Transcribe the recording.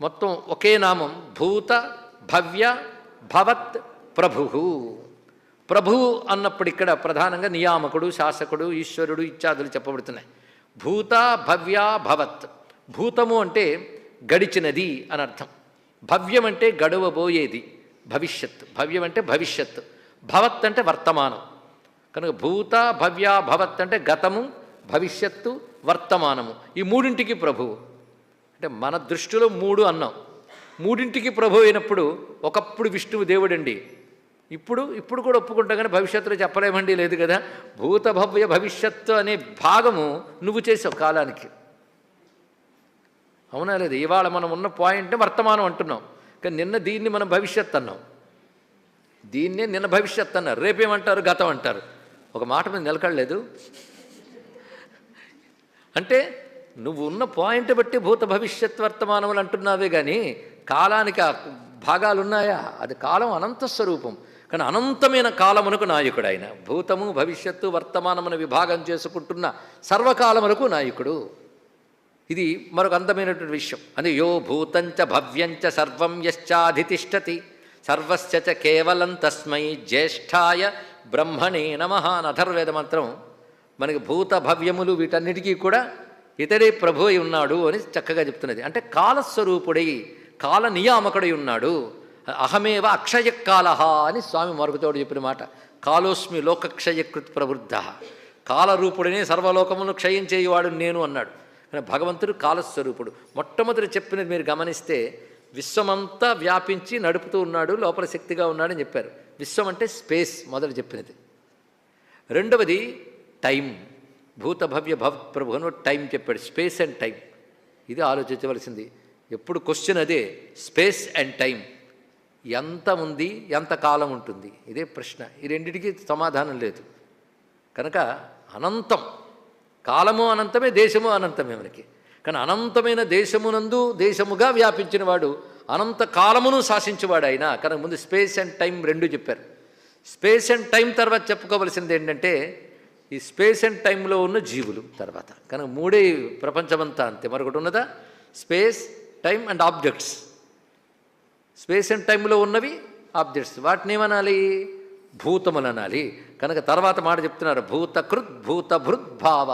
మొత్తం ఒకే నామం భూత భవ్య భవత్ ప్రభు ప్రభు అన్నప్పుడు ఇక్కడ ప్రధానంగా నియామకుడు శాసకుడు ఈశ్వరుడు ఇత్యాదులు చెప్పబడుతున్నాయి. భూత భవ్య భవత్. భూతము అంటే గడిచినది అని అర్థం. భవ్యం అంటే గడవబోయేది భవిష్యత్. భవ్యం అంటే భవిష్యత్. భవత్ అంటే వర్తమానం. కనుక భూత భవ్య భవత్ అంటే గతము భవిష్యత్తు వర్తమానము. ఈ మూడింటికి ప్రభువు అంటే మన దృష్టిలో మూడు అన్నాం. మూడింటికి ప్రభు అయినప్పుడు ఒకప్పుడు విష్ణువు దేవుడండి. ఇప్పుడు ఇప్పుడు కూడా ఒప్పుకుంటాం కానీ భవిష్యత్తులో చెప్పలేమండి లేదు కదా? భూత భవ్య భవిష్యత్తు అనే భాగము నువ్వు చేసావు కాలానికి. అవునా లేదు? ఇవాళ మనం ఉన్న పాయింట్ వర్తమానం అంటున్నాం. కానీ నిన్న దీన్ని మనం భవిష్యత్ అన్నాం. దీన్నే నిన్న భవిష్యత్ అన్నారు. రేపేమంటారు? గతం అంటారు. ఒక మాట మీద నిలకడలేదు. అంటే నువ్వు ఉన్న పాయింట్ బట్టి భూత భవిష్యత్ వర్తమానములు అంటున్నావే కానీ కాలానికి ఆ భాగాలున్నాయా? అది కాలం అనంత స్వరూపం. కానీ అనంతమైన కాలమునకు నాయకుడు ఆయన భూతము భవిష్యత్తు వర్తమానమును విభాగం చేసుకుంటున్న సర్వకాలములకు నాయకుడు. ఇది మరొక అందమైనటువంటి విషయం. అది యో భూతంచ భవ్యంచ సర్వం యశ్చాధితిష్టతి సర్వస్య చ కేవలం తస్మై జ్యేష్ఠాయ బ్రహ్మణే నమ అధర్వేద మంత్రం. మనకి భూత భవ్యములు వీటన్నిటికీ కూడా ఇతడే ప్రభు అయి ఉన్నాడు అని చక్కగా చెప్తున్నది. అంటే కాలస్వరూపుడై కాల నియామకుడై ఉన్నాడు. అహమేవ అక్షయ కాల అని స్వామి మరుగుతోడు చెప్పిన మాట. కాలోస్మి లోకక్షయకృత్ ప్రవృద్ధ. కాలరూపుడనే సర్వలోకమును క్షయం చేయువాడు నేను అన్నాడు. కానీ భగవంతుడు కాలస్వరూపుడు. మొట్టమొదటి చెప్పినది మీరు గమనిస్తే విశ్వమంతా వ్యాపించి నడుపుతూ ఉన్నాడు లోపల శక్తిగా ఉన్నాడని చెప్పారు. విశ్వం అంటే స్పేస్ మొదలు చెప్పినది. రెండవది టైం భూతభవ్య భవత్ ప్రభు అని టైం చెప్పాడు. Space and time. ఇది ఆలోచించవలసింది. ఎప్పుడు క్వశ్చన్ అదే స్పేస్ అండ్ టైం. ఎంత ఉంది ఎంత కాలం ఉంటుంది? ఇదే ప్రశ్న. ఈ రెండింటికి సమాధానం లేదు. కనుక అనంతం. కాలము అనంతమే దేశము అనంతమే మనకి. కానీ అనంతమైన దేశమునందు దేశముగా వ్యాపించినవాడు అనంత కాలమును శాసించేవాడు ఆయన కనుక ముందు స్పేస్ అండ్ టైం రెండు చెప్పారు. స్పేస్ అండ్ టైం తర్వాత చెప్పుకోవలసింది ఏంటంటే ఈ స్పేస్ అండ్ టైంలో ఉన్న జీవులు తర్వాత. కనుక మూడే ప్రపంచమంతా అంతే. మరొకటి ఉన్నదా? Space time and objects. Space and టైంలో ఉన్నవి ఆబ్జెక్ట్స్. వాటిని ఏమనాలి? భూతములు అనాలి కనుక తర్వాత మాట చెప్తున్నారు. భూతకృత్ భూత భృద్భావ